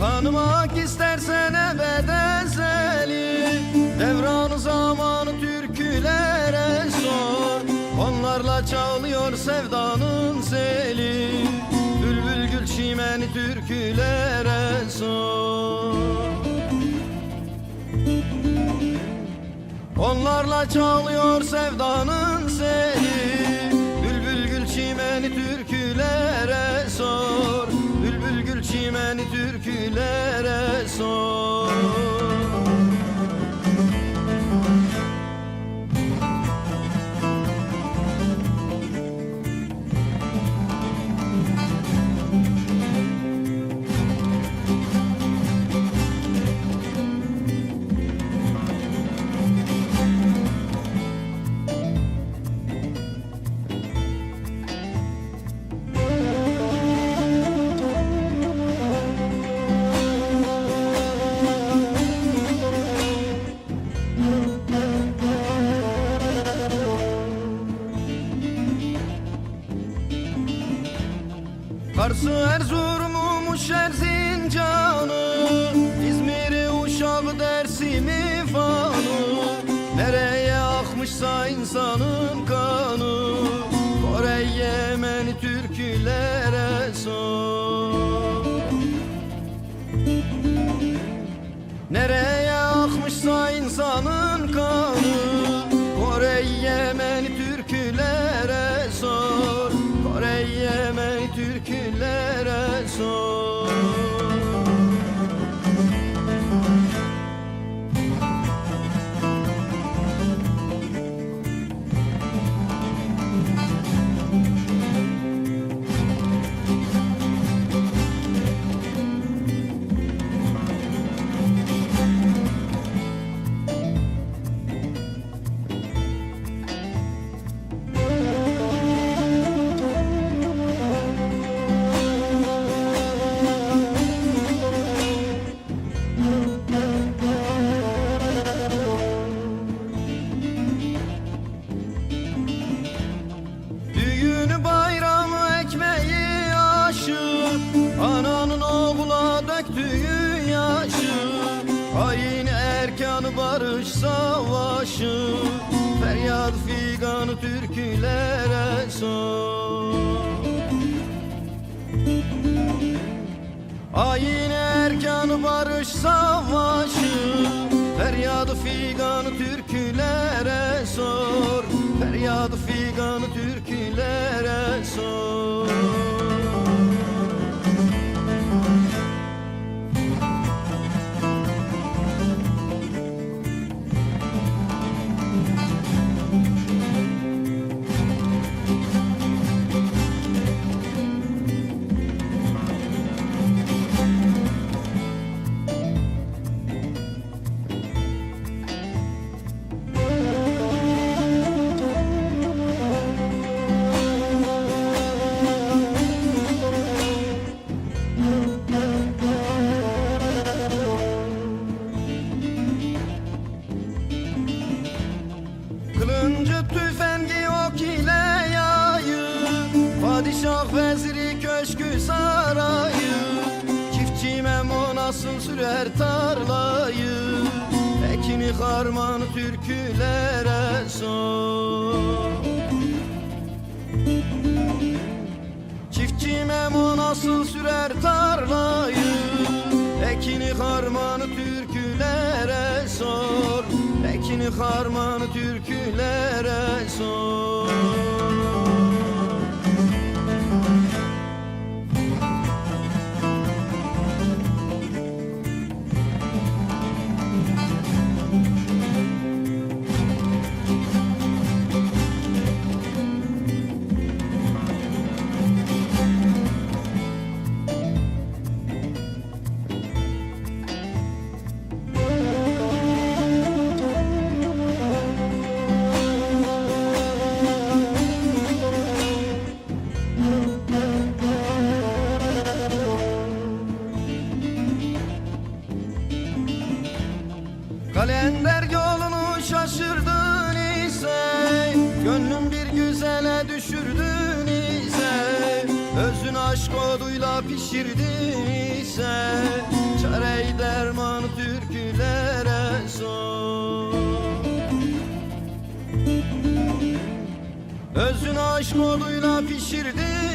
Tanımak istersen ebed ezeli Devran zamanı türkülere sor. Onlarla çalıyor sevdanın seli. Bülbül gül çimeni türkülere sor. Onlarla çalıyor sevdanın Karsı Erzurum'umuş Erzincan'ı İzmir'i Uşak'ı Dersim'i fanı? Nereye akmışsa insanın kanı Yemen'i türkülere sor figanı türkülere sor Hain erkanı barış savaşı Feryadı figanı türkülere sor Feryadı figanı türkülere sor veziri köşkü sarayı. Çiftçi memo nasıl sürer tarlayı. Ekini harmanı türkülere sor. Çiftçi memo nasıl sürer tarlayı. Ekini harmanı türkülere sor. Ekini harmanı türkülere Gönlüm bir güzele düşürdün ise Özün aşk oduyla pişirdin ise Çare derman türkülere son Özün aşk oduyla pişirdin